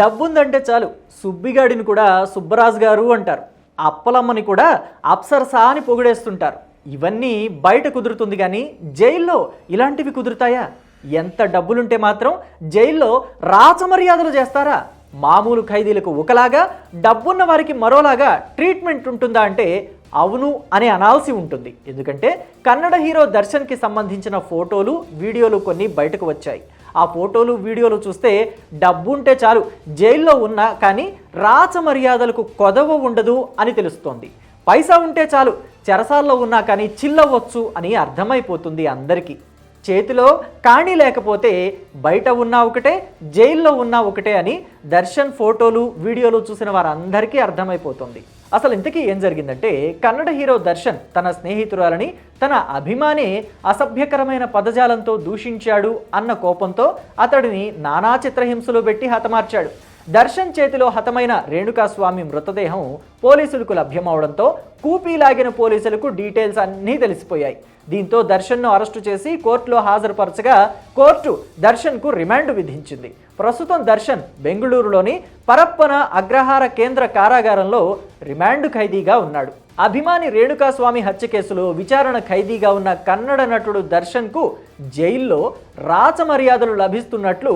డబ్బుందంటే చాలు. సుబ్బిగాడిని కూడా సుబ్బరాజు గారు అంటారు. అప్పలమ్మని కూడా అప్సరసా అని పొగిడేస్తుంటారు. ఇవన్నీ బయట కుదురుతుంది కానీ జైల్లో ఇలాంటివి కుదురుతాయా? ఎంత డబ్బులుంటే మాత్రం జైల్లో రాచమర్యాదలు చేస్తారా? మామూలు ఖైదీలకు ఒకలాగా డబ్బున్న వారికి మరోలాగా ట్రీట్మెంట్ ఉంటుందా అంటే అవును అని అనాల్సి ఉంటుంది. ఎందుకంటే కన్నడ హీరో దర్శన్కి సంబంధించిన ఫోటోలు వీడియోలు కొన్ని బయటకు వచ్చాయి. ఆ ఫోటోలు వీడియోలు చూస్తే డబ్బుంటే చాలు జైల్లో ఉన్నా కానీ రాచ మర్యాదలకు కొదవ ఉండదు అని తెలుస్తోంది. పైసా ఉంటే చాలు చెరసాల్లో ఉన్నా కానీ చిల్లవచ్చు అని అర్థమైపోతుంది అందరికీ. చేతిలో కాణీ లేకపోతే బయట ఉన్నా ఒకటే జైల్లో ఉన్నా ఒకటే అని దర్శన్ ఫోటోలు వీడియోలు చూసిన వారందరికీ అర్థమైపోతుంది. అసలు ఇంతకీ ఏం జరిగిందంటే కన్నడ హీరో దర్శన్ తన స్నేహితురాలని తన అభిమాని అసభ్యకరమైన పదజాలంతో దూషించాడు అన్న కోపంతో అతడిని నానా చిత్రహింసలు పెట్టి హతమార్చాడు. దర్శన్ చేతిలో హతమైన రేణుకాస్వామి మృతదేహం పోలీసులకు లభ్యమవడంతో కూపీ లాగిన పోలీసులకు డీటెయిల్స్ అన్నీ తెలిసిపోయాయి. దీంతో దర్శన్ను అరెస్టు చేసి కోర్టులో హాజరుపరచగా కోర్టు దర్శన్కు రిమాండ్ విధించింది. ప్రస్తుతం దర్శన్ బెంగళూరులోని పరప్పన అగ్రహార కేంద్ర కారాగారంలో రిమాండ్ ఖైదీగా ఉన్నాడు. అభిమాని రేణుకాస్వామి హత్య కేసులో విచారణ ఖైదీగా ఉన్న కన్నడ నటుడు దర్శన్కు జైల్లో రాచమర్యాదలు లభిస్తున్నట్లు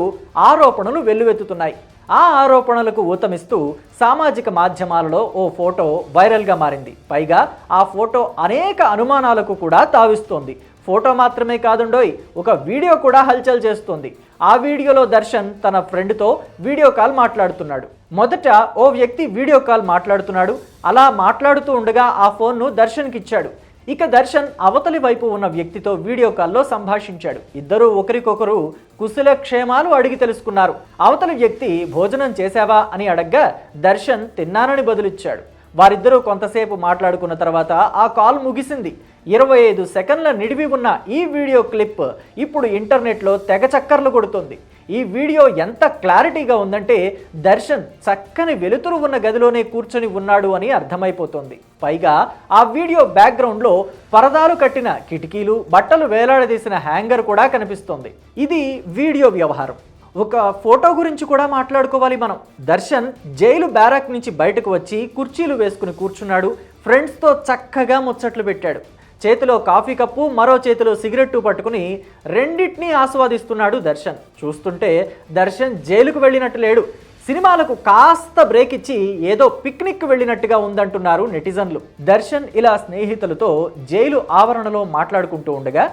ఆరోపణలు వెల్లువెత్తుతున్నాయి. ఆ ఆరోపణలకు ఊతమిస్తూ సామాజిక మాధ్యమాలలో ఓ ఫోటో వైరల్గా మారింది. పైగా ఆ ఫోటో అనేక అనుమానాలకు కూడా తావిస్తోంది. ఫోటో మాత్రమే కాదుండోయ్ ఒక వీడియో కూడా హల్చల్ చేస్తోంది. ఆ వీడియోలో దర్శన్ తన ఫ్రెండ్తో వీడియో కాల్ మాట్లాడుతున్నాడు. మొదట ఓ వ్యక్తి వీడియో కాల్ మాట్లాడుతున్నాడు. అలా మాట్లాడుతూ ఉండగా ఆ ఫోన్ను దర్శన్కిచ్చాడు. ఇక దర్శన్ అవతలి వైపు ఉన్న వ్యక్తితో వీడియో కాల్లో సంభాషించాడు. ఇద్దరూ ఒకరికొకరు కుశల క్షేమాలు అడిగి తెలుసుకున్నారు. అవతలి వ్యక్తి భోజనం చేశావా? అని అడగ్గా దర్శన్ తిన్నానని బదులిచ్చాడు. వారిద్దరూ కొంతసేపు మాట్లాడుకున్న తర్వాత ఆ కాల్ ముగిసింది. ఇరవై ఐదు సెకండ్ల నిడివి ఉన్న ఈ వీడియో క్లిప్ ఇప్పుడు ఇంటర్నెట్లో తెగ చక్కర్లు కొడుతుంది. ఈ వీడియో ఎంత క్లారిటీగా ఉందంటే దర్శన్ చక్కని వెలుతురు ఉన్న గదిలోనే కూర్చొని ఉన్నాడు అని అర్థమైపోతుంది. పైగా ఆ వీడియో బ్యాక్గ్రౌండ్లో పరదాలు కట్టిన కిటికీలు బట్టలు వేలాడదీసిన హ్యాంగర్ కూడా కనిపిస్తోంది. ఇది వీడియో వ్యవహారం. ఒక ఫోటో గురించి కూడా మాట్లాడుకోవాలి మనం. దర్శన్ జైలు బ్యారాక్ నుంచి బయటకు వచ్చి కుర్చీలు వేసుకుని కూర్చున్నాడు. ఫ్రెండ్స్తో చక్కగా ముచ్చట్లు పెట్టాడు. చేతిలో కాఫీ కప్పు మరో చేతిలో సిగరెట్టు పట్టుకుని రెండింటినీ ఆస్వాదిస్తున్నాడు దర్శన్. చూస్తుంటే దర్శన్ జైలుకు వెళ్ళినట్టు లేడు. సినిమాలకు కాస్త బ్రేక్ ఇచ్చి ఏదో పిక్నిక్ వెళ్ళినట్టుగా ఉందంటున్నారు నెటిజన్లు. దర్శన్ ఇలా స్నేహితులతో జైలు ఆవరణలో మాట్లాడుకుంటూ ఉండగా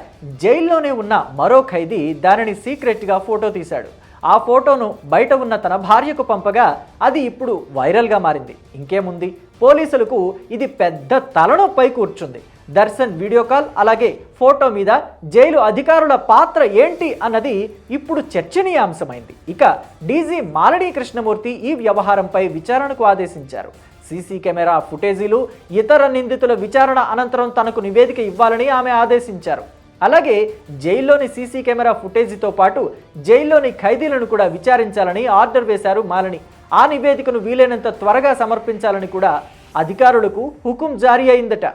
జైల్లోనే ఉన్న మరో ఖైదీ దానిని సీక్రెట్గా ఫోటో తీశాడు. ఆ ఫోటోను బయట ఉన్న తన భార్యకు పంపగా అది ఇప్పుడు వైరల్గా మారింది. ఇంకేముంది? పోలీసులకు ఇది పెద్ద తలనొప్పై కూర్చుంది. దర్శన్ వీడియో కాల్ అలాగే ఫోటో మీద జైలు అధికారుల పాత్ర ఏంటి అన్నది ఇప్పుడు చర్చనీయాంశమైంది. ఇక డీజీ మాలడీ కృష్ణమూర్తి ఈ వ్యవహారంపై విచారణకు ఆదేశించారు. సీసీ కెమెరా ఫుటేజీలు ఇతర నిందితుల విచారణ అనంతరం తనకు నివేదిక ఇవ్వాలని ఆమె ఆదేశించారు. అలాగే జైల్లోని సీసీ కెమెరా ఫుటేజీతో పాటు జైల్లోని ఖైదీలను కూడా విచారించాలని ఆర్డర్ వేశారు మాలని ఆ నివేదికను వీలైనంత త్వరగా సమర్పించాలని కూడా అధికారులకు హుకుం జారీ అయిందట.